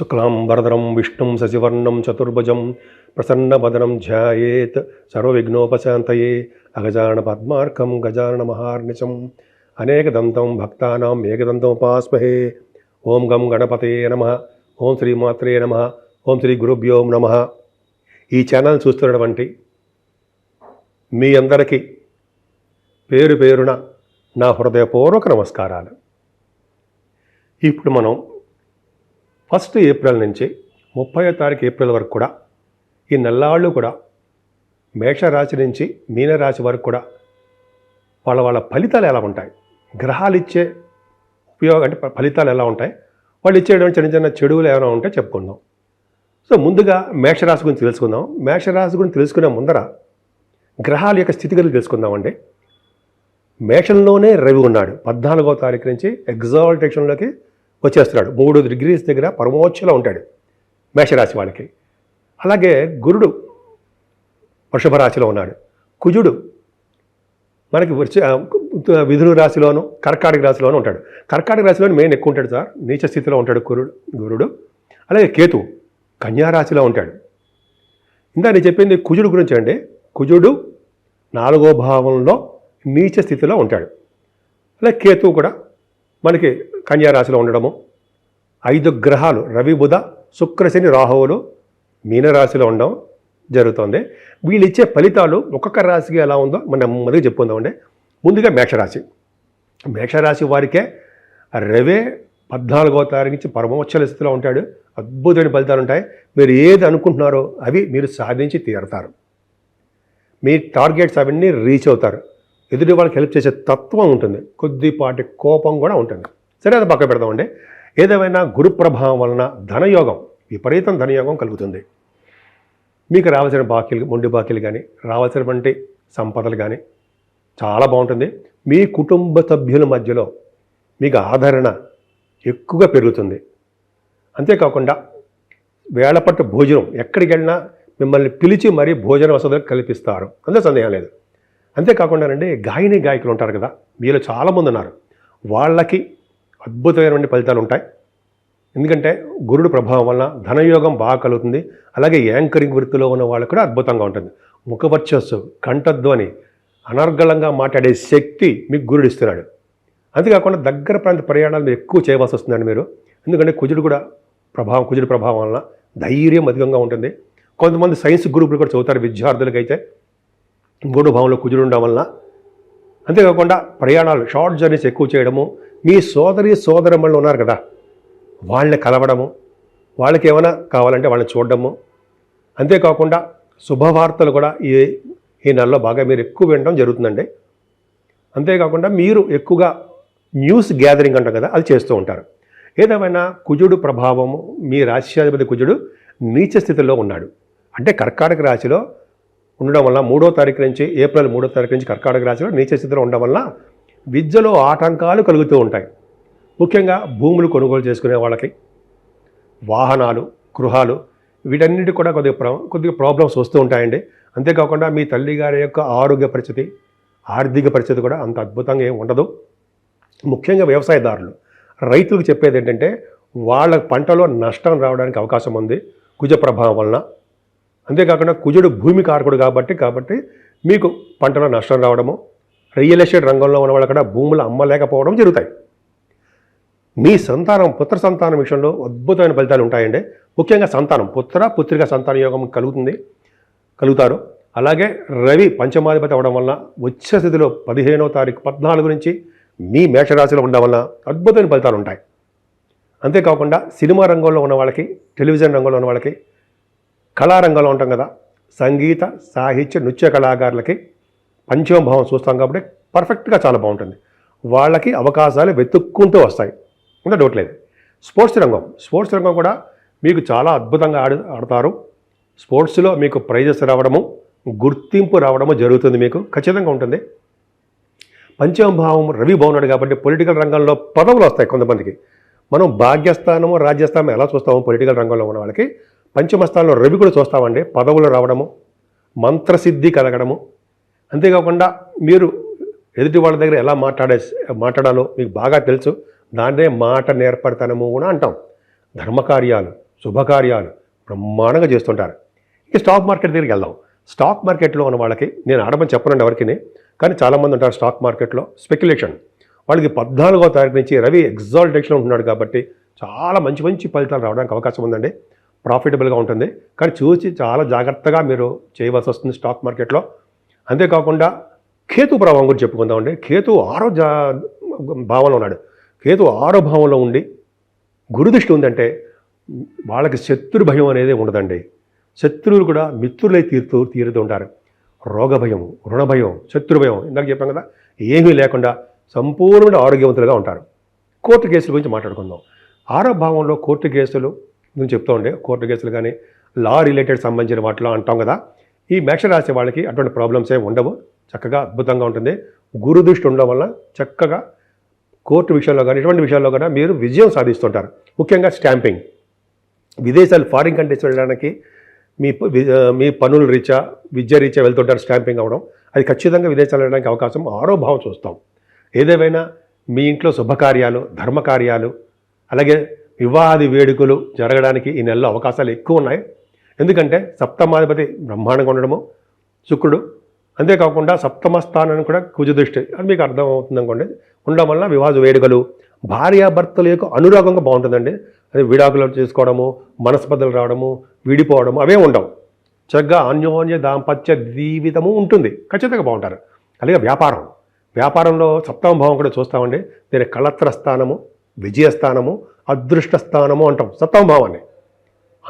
శుక్లాం వరదరం విష్ణుం శశివర్ణం చతుర్భుజం ప్రసన్నవదనం ధ్యాయేత్ సర్వవిఘ్నోపశాంతయే అగజాన పద్మార్కం గజానన మహార్నిశం అనేకదంతం భక్తానాం ఏకదంతముపాస్మహే ఓం గం గణపతే నమ ఓం శ్రీమాత్రే నమ ఓం శ్రీ గురుభ్యోం నమ ఈ ఛానల్ చూస్తున్నటువంటి మీ అందరికీ పేరు పేరున నా హృదయపూర్వక నమస్కారాలు. ఇప్పుడు మనం ఫస్ట్ ఏప్రిల్ నుంచి ముప్పై తారీఖు ఏప్రిల్ వరకు కూడా ఈ నెల్లాళ్ళు కూడా మేషరాశి నుంచి మీనరాశి వరకు కూడా వాళ్ళ వాళ్ళ ఫలితాలు ఎలా ఉంటాయి? గ్రహాలు ఇచ్చే ఉపయోగం అంటే ఫలితాలు ఎలా ఉంటాయి? వాళ్ళు ఇచ్చేటువంటి చిన్న చిన్న చెడువులు ఏమైనా ఉంటే చెప్పుకుందాం. సో ముందుగా మేషరాశి గురించి తెలుసుకుందాం. మేషరాశి గురించి తెలుసుకునే ముందర గ్రహాల యొక్క స్థితిగతులు తెలుసుకుందామండి మేషంలోనే రవి ఉన్నాడు. పద్నాలుగో తారీఖు నుంచి ఎగ్జాల్టేషన్లోకి వచ్చేస్తున్నాడు. మూడు డిగ్రీస్ దగ్గర పరమోచ్చలో ఉంటాడు మేషరాశి వాళ్ళకి అలాగే గురుడు వృషభ రాశిలో ఉన్నాడు. కుజుడు మనకి విధులు రాశిలోను కర్కాటక రాశిలోనూ ఉంటాడు. కర్కాటక రాశిలోనే మెయిన్ ఎక్కువ ఉంటాడు సార్. నీచ స్థితిలో ఉంటాడు గురుడు గురుడు. అలాగే కేతు కన్యారాశిలో ఉంటాడు. ఇందా నేను చెప్పింది కుజుడు గురించి అండి. కుజుడు నాలుగో భావంలో నీచ స్థితిలో ఉంటాడు. అలాగే కేతు కూడా మనకి కన్యారాశిలో ఉండడము. ఐదు గ్రహాలు రవి బుధ శుక్రశని రాహువులు మీనరాశిలో ఉండడం జరుగుతుంది. వీళ్ళు ఇచ్చే ఫలితాలు ఒక్కొక్క రాశికి ఎలా ఉందో మనం నెమ్మదిగా చెప్పుకుందామండి ముందుగా మేషరాశి. మేషరాశి వారికే రవే పద్నాలుగో తారీఖు నుంచి పరమోచ్చల స్థితిలో ఉంటాడు. అద్భుతమైన ఫలితాలు ఉంటాయి. మీరు ఏది అనుకుంటున్నారో అవి మీరు సాధించి తీరుతారు. మీ టార్గెట్స్ అవన్నీ రీచ్ అవుతారు. ఎదుటి వాళ్ళకి హెల్ప్ చేసే తత్వం ఉంటుంది. కొద్దిపాటి కోపం కూడా ఉంటుంది. సరే అది పక్క పెడదామండి. ఏదేమైనా గురు ప్రభావం వలన ధనయోగం విపరీతం ధనయోగం కలుగుతుంది. మీకు రావాల్సిన బాకీలు మొండి బాకీలు కానీ రావాల్సినటువంటి సంపదలు కానీ చాలా బాగుంటుంది. మీ కుటుంబ సభ్యుల మధ్యలో మీకు ఆదరణ ఎక్కువగా పెరుగుతుంది. అంతేకాకుండా వేళపట్టు భోజనం ఎక్కడికి వెళ్ళినా మిమ్మల్ని పిలిచి మరీ భోజన వసతులు కల్పిస్తారు. అందులో సందేహం లేదు. అంతేకాకుండానండి గాయని గాయకులు ఉంటారు కదా మీలో చాలామంది ఉన్నారు. వాళ్ళకి అద్భుతమైనటువంటి ఫలితాలు ఉంటాయి. ఎందుకంటే గురుడు ప్రభావం వలన ధనయోగం బాగా కలుగుతుంది. అలాగే యాంకరింగ్ వృత్తిలో ఉన్న వాళ్ళకు కూడా అద్భుతంగా ఉంటుంది. ముఖవర్చస్సు కంఠధ్వని అనర్గళంగా మాట్లాడే శక్తి మీకు గురుడు ఇస్తున్నాడు. అంతేకాకుండా దగ్గర ప్రాంత ప్రయాణాలు ఎక్కువ చేయవలసి వస్తుందండి మీరు. ఎందుకంటే కుజుడు కూడా ప్రభావం కుజుడు ప్రభావం వలన ధైర్యం అధికంగా ఉంటుంది. కొంతమంది సైన్స్ గ్రూపులు కూడా చదువుతారు విద్యార్థులకైతే. మూడు భావంలో కుజుడు ఉండడం వలన అంతేకాకుండా ప్రయాణాలు షార్ట్ జర్నీస్ ఎక్కువ చేయడము మీ సోదరి సోదరమ్మళ్ళు ఉన్నారు కదా వాళ్ళని కలవడము వాళ్ళకి ఏమైనా కావాలంటే వాళ్ళని చూడడము. అంతేకాకుండా శుభవార్తలు కూడా ఈ ఈ నెలలో బాగా మీరు ఎక్కువ వినడం జరుగుతుందండి. అంతేకాకుండా మీరు ఎక్కువగా న్యూస్ గ్యాదరింగ్ అంటారు కదా అది చేస్తూ ఉంటారు. ఏదేమైనా కుజుడు ప్రభావము మీ రాశ్యాధిపతి కుజుడు నీచ స్థితిలో ఉన్నాడు. అంటే కర్కాటక రాశిలో ఉండడం వల్ల మూడో తారీఖు నుంచి ఏప్రిల్ మూడో తారీఖు నుంచి కర్కాటక రాశిలో నీచ స్థితిలో ఉండడం వల్ల విద్యలో ఆటంకాలు కలుగుతూ ఉంటాయి. ముఖ్యంగా భూములు కొనుగోలు చేసుకునే వాళ్ళకి వాహనాలు గృహాలు వీటన్నిటి కూడా కొద్దిగా ప్రా కొద్దిగా ప్రాబ్లమ్స్ వస్తూ ఉంటాయండి. అంతేకాకుండా మీ తల్లి గారి యొక్క ఆరోగ్య పరిస్థితి ఆర్థిక పరిస్థితి కూడా అంత అద్భుతంగా ఏమి ఉండదు. ముఖ్యంగా వ్యవసాయదారులు రైతులకు చెప్పేది ఏంటంటే వాళ్ళ పంటలో నష్టం రావడానికి అవకాశం ఉంది. కుజ ప్రభావం వలన అంతేకాకుండా కుజుడు భూమి కారకుడు కాబట్టి కాబట్టి మీకు పంటలో నష్టం రావడము రియల్ ఎస్టేట్ రంగంలో ఉన్న వాళ్ళు కూడా భూములు అమ్మలేకపోవడం జరుగుతాయి. మీ సంతానం పుత్ర సంతానం విషయంలో అద్భుతమైన ఫలితాలు ఉంటాయండి. ముఖ్యంగా సంతానం పుత్ర పుత్రిక సంతాన యోగం కలుగుతుంది కలుగుతారు. అలాగే రవి పంచమాధిపతి అవడం వలన వచ్చే స్థితిలో పదిహేనవ తారీఖు పద్నాలుగు నుంచి మీ మేషరాశిలో ఉండడం వలన అద్భుతమైన ఫలితాలు ఉంటాయి. అంతేకాకుండా సినిమా రంగంలో ఉన్న వాళ్ళకి టెలివిజన్ రంగంలో ఉన్న వాళ్ళకి కళారంగంలో ఉంటాం కదా. సంగీత సాహిత్య నృత్య కళాకారులకి పంచమ భావం చూస్తాం కాబట్టి పర్ఫెక్ట్గా చాలా బాగుంటుంది. వాళ్ళకి అవకాశాలు వెతుక్కుంటూ వస్తాయి. ఇంకా డౌట్ లేదు. స్పోర్ట్స్ రంగం. స్పోర్ట్స్ రంగం కూడా మీకు చాలా అద్భుతంగా ఆడు ఆడతారు. స్పోర్ట్స్లో మీకు ప్రైజెస్ రావడము గుర్తింపు రావడము జరుగుతుంది మీకు. ఖచ్చితంగా ఉంటుంది. పంచమ భావం రవి బాగున్నాడు కాబట్టి పొలిటికల్ రంగంలో పదవులు వస్తాయి కొంతమందికి. మనం భాగ్యస్థానము రాజ్యస్థానం ఎలా చూస్తామో పొలిటికల్ రంగంలో ఉన్న వాళ్ళకి పంచమ స్థానంలో రవి కూడా చూస్తామండి. పదవులు రావడము మంత్రసిద్ధి కలగడము. అంతేకాకుండా మీరు ఎదుటి వాళ్ళ దగ్గర ఎలా మాట్లాడే మాట్లాడాలో మీకు బాగా తెలుసు. దాన్నే మాట నేర్పడతనము కూడా అంటాం. ధర్మకార్యాలు శుభకార్యాలు బ్రహ్మాండంగా చేస్తుంటారు. ఇక స్టాక్ మార్కెట్ దగ్గరికి వెళ్దాం. స్టాక్ మార్కెట్లో ఉన్న వాళ్ళకి నేను ఆడమని చెప్పనండి ఎవరికి కానీ చాలామంది ఉంటారు స్టాక్ మార్కెట్లో. స్పెక్యులేషన్. వాళ్ళకి పద్నాలుగో తారీఖు నుంచి రవి ఎగ్జాల్టేషన్లో ఉంటున్నాడు కాబట్టి చాలా మంచి మంచి ఫలితాలు రావడానికి అవకాశం ఉందండి. ప్రాఫిటబుల్గా ఉంటుంది. కానీ చూసి చాలా జాగ్రత్తగా మీరు చేయవలసి వస్తుంది స్టాక్ మార్కెట్లో. అంతేకాకుండా కేతు ప్రభావం గురించి చెప్పుకుందామండి. కేతు ఆరో జా భావంలో ఉన్నాడు. కేతు ఆరో భావంలో ఉండి గురుదృష్టి ఉందంటే వాళ్ళకి శత్రు భయం అనేది ఉండదండి. శత్రువులు కూడా మిత్రులై తీరుతూ తీరుతూ ఉంటారు. రోగ భయం రుణ భయం శత్రు భయం ఇందాక చెప్పాం కదా. ఏమీ లేకుండా సంపూర్ణమైన ఆరోగ్యవంతులుగా ఉంటారు. కోర్టు కేసుల గురించి మాట్లాడుకుందాం. ఆరో భావంలో కోర్టు కేసులు గురించి చెప్తూ ఉండే కోర్టు కేసులు కానీ లా రిలేటెడ్ సంబంధించిన వాటిలో అంటాం కదా ఈ మేషరాశి వాళ్ళకి అటువంటి ప్రాబ్లమ్స్ ఏమి ఉండవు. చక్కగా అద్భుతంగా ఉంటుంది. గురు దృష్టి ఉండడం వల్ల చక్కగా కోర్టు విషయంలో కానీ ఇటువంటి విషయాల్లో కూడా మీరు విజయం సాధిస్తుంటారు. ముఖ్యంగా స్టాంపింగ్ విదేశాలు ఫారిన్ కంట్రీస్ వెళ్ళడానికి మీ ప- వి- మీ పనుల రీత్యా విద్య రీత్యా వెళ్తుంటారు స్టాంపింగ్ అవ్వడం. అది ఖచ్చితంగా విదేశాలు వెళ్ళడానికి అవకాశం ఆరో భావం చూస్తాం. ఏదేమైనా మీ ఇంట్లో శుభకార్యాలు ధర్మకార్యాలు అలాగే వివాహాది వేడుకలు జరగడానికి ఈ నెలలో అవకాశాలు ఎక్కువ ఉన్నాయి. ఎందుకంటే సప్తమాధిపతి బ్రహ్మాండంగా ఉండడము శుక్రుడు అంతేకాకుండా సప్తమ స్థానాన్ని కూడా కుజదృష్టి అది మీకు అర్థం అవుతుంది అనుకోండి. ఉండడం వల్ల వివాహ వేడుకలు భార్యాభర్తల యొక్క అనురాగంగా బాగుంటుందండి. అది విడాకులు చేసుకోవడము మనస్పర్ధలు రావడము విడిపోవడము అవే ఉండవు. చక్కగా అన్యోన్య దాంపత్య జీవితము ఉంటుంది. ఖచ్చితంగా బాగుంటారు. అలాగే వ్యాపారం. వ్యాపారంలో సప్తమ భావం కూడా చూస్తామండి. దీని కళత్ర స్థానము విజయస్థానము అదృష్ట స్థానము అంటాం. సప్తమ భావాన్ని.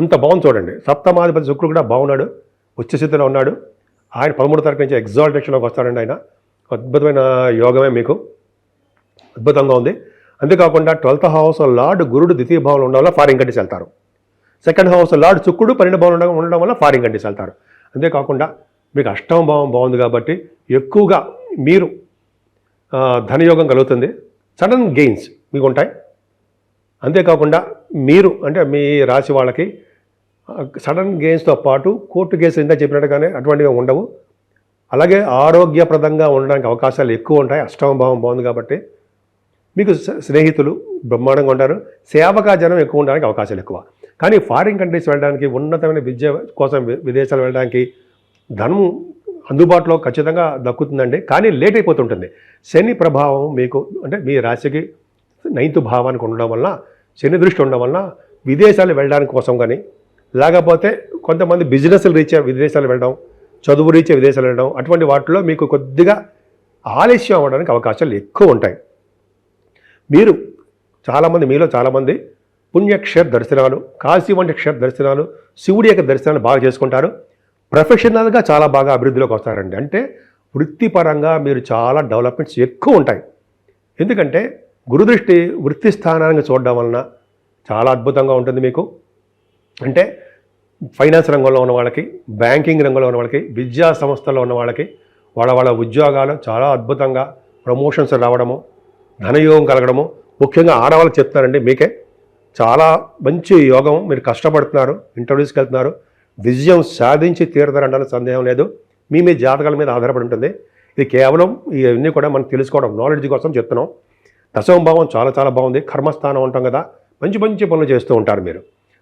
అంత బాగుంది చూడండి. సప్తమాధిపతి శుక్రుడు కూడా బాగున్నాడు. ఉచ్చస్థితిలో ఉన్నాడు. ఆయన పదమూడు తారీఖు నుంచి ఎగ్జాల్టేషన్లోకి వస్తాడండి ఆయన. అద్భుతమైన యోగమే మీకు. అద్భుతంగా ఉంది. అంతేకాకుండా ట్వెల్త్ హౌస్ లార్డ్ గురుడు ద్వితీయ భావంలో ఉండడం వల్ల ఫారిన్ కంట్రీస్ వెళ్తారు. సెకండ్ హౌస్ లార్డ్ శుక్రుడు పన్నెండు భావం ఉండడం ఉండడం వల్ల ఫారిన్ కంట్రీస్ వెళ్తారు. అంతేకాకుండా మీకు అష్టమ భావం బాగుంది కాబట్టి ఎక్కువగా మీరు ధనయోగం కలుగుతుంది. సడన్ గెయిన్స్ మీకు ఉంటాయి. అంతేకాకుండా మీరు అంటే మీ రాశి వాళ్ళకి సడన్ గెయిన్స్తో పాటు కోర్టు కేసు ఇంత చెప్పినట్టుగానే అటువంటివి ఉండవు. అలాగే ఆరోగ్యప్రదంగా ఉండడానికి అవకాశాలు ఎక్కువ ఉంటాయి. అష్టమ భావం బాగుంది కాబట్టి మీకు స్నేహితులు బ్రహ్మాండంగా ఉంటారు. సేవకా జనం ఎక్కువ ఉండడానికి అవకాశాలు ఎక్కువ. కానీ ఫారిన్ కంట్రీస్ వెళ్ళడానికి ఉన్నతమైన విద్య కోసం విదేశాలు వెళ్ళడానికి ధనం అందుబాటులో ఖచ్చితంగా దక్కుతుందండి. కానీ లేట్ అయిపోతుంటుంది. శని ప్రభావం మీకు అంటే మీ రాశికి నైన్త్ భావానికి ఉండడం వల్ల శని దృష్టి ఉండడం వల్ల విదేశాలు వెళ్ళడానికి కోసం కానీ లేకపోతే కొంతమంది బిజినెస్లు రీత్యా విదేశాలు వెళ్ళడం చదువు రీత్యా విదేశాలు వెళ్ళడం అటువంటి వాటిలో మీకు కొద్దిగా ఆలస్యం అవ్వడానికి అవకాశాలు ఎక్కువ ఉంటాయి. మీరు చాలామంది మీలో చాలామంది పుణ్యక్షేత్ర దర్శనాలు కాశీ వంటి క్షేత్ర దర్శనాలు శివుడి యొక్క దర్శనాలు బాగా చేసుకుంటారు. ప్రొఫెషనల్గా చాలా బాగా అభివృద్ధిలోకి వస్తారండి. అంటే వృత్తిపరంగా మీరు చాలా డెవలప్మెంట్స్ ఎక్కువ ఉంటాయి. ఎందుకంటే గురుదృష్టి వృత్తి స్థానాన్ని చూడడం వలన చాలా అద్భుతంగా ఉంటుంది మీకు. అంటే ఫైనాన్స్ రంగంలో ఉన్న వాళ్ళకి బ్యాంకింగ్ రంగంలో ఉన్న వాళ్ళకి విద్యా సంస్థల్లో ఉన్న వాళ్ళకి వాళ్ళ వాళ్ళ ఉద్యోగాలు చాలా అద్భుతంగా ప్రమోషన్స్ రావడము ధనయోగం కలగడము. ముఖ్యంగా ఆడవాళ్ళు చెప్తారండి మీకే. చాలా మంచి యోగం మీరు కష్టపడుతున్నారు ఇంటర్వ్యూస్కి వెళ్తున్నారు. విజయం సాధించి తీరుతారంటే సందేహం లేదు. మీ మీ జాతకాల మీద ఆధారపడి ఉంటుంది. ఇది కేవలం ఇవన్నీ కూడా మనం తెలుసుకోవడం నాలెడ్జ్ కోసం చెప్తున్నాం. దశమ భావం చాలా చాలా బాగుంది. కర్మస్థానం ఉంటాం కదా మంచి మంచి పనులు చేస్తూ ఉంటారు మీరు.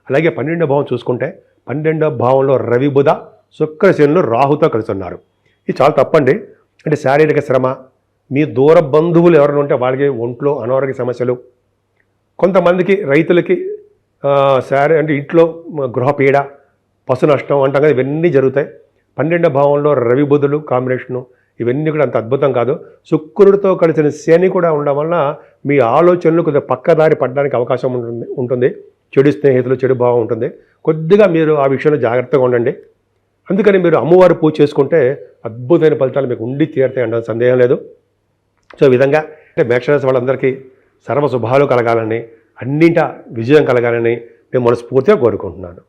అలాగే పన్నెండో భావం చూసుకుంటే పన్నెండో భావంలో రవి బుధ శుక్రశనులు రాహుతో కలిసి ఉన్నారు. ఇది చాలా తప్పండి. అంటే శారీరక శ్రమ మీ దూర బంధువులు ఎవరైనా ఉంటే వాళ్ళకి ఒంట్లో అనారోగ్య సమస్యలు. కొంతమందికి రైతులకి శారీ అంటే ఇంట్లో గృహపీడ పశు నష్టం అంటాం కదా ఇవన్నీ జరుగుతాయి. పన్నెండో భావంలో రవి బుధులు కాంబినేషను ఇవన్నీ కూడా అంత అద్భుతం కాదు. శుక్రుడితో కలిసిన శని కూడా ఉండడం వలన మీ ఆలోచనలు కొద్దిగా పక్కదారి పడడానికి అవకాశం ఉంటుంది ఉంటుంది. చెడు స్నేహితులు చెడు భావం ఉంటుంది. కొద్దిగా మీరు ఆ విషయంలో జాగ్రత్తగా ఉండండి. అందుకని మీరు అమ్మవారు పూజ చేసుకుంటే అద్భుతమైన ఫలితాలు మీకు ఉండి తీరుతాయి అంటే సందేహం లేదు. సో ఈ విధంగా అంటే మేక్షరాశి వాళ్ళందరికీ సర్వ శుభాలు కలగాలని అన్నింటా విజయం కలగాలని నేను మనస్ఫూర్తిగా కోరుకుంటున్నాను.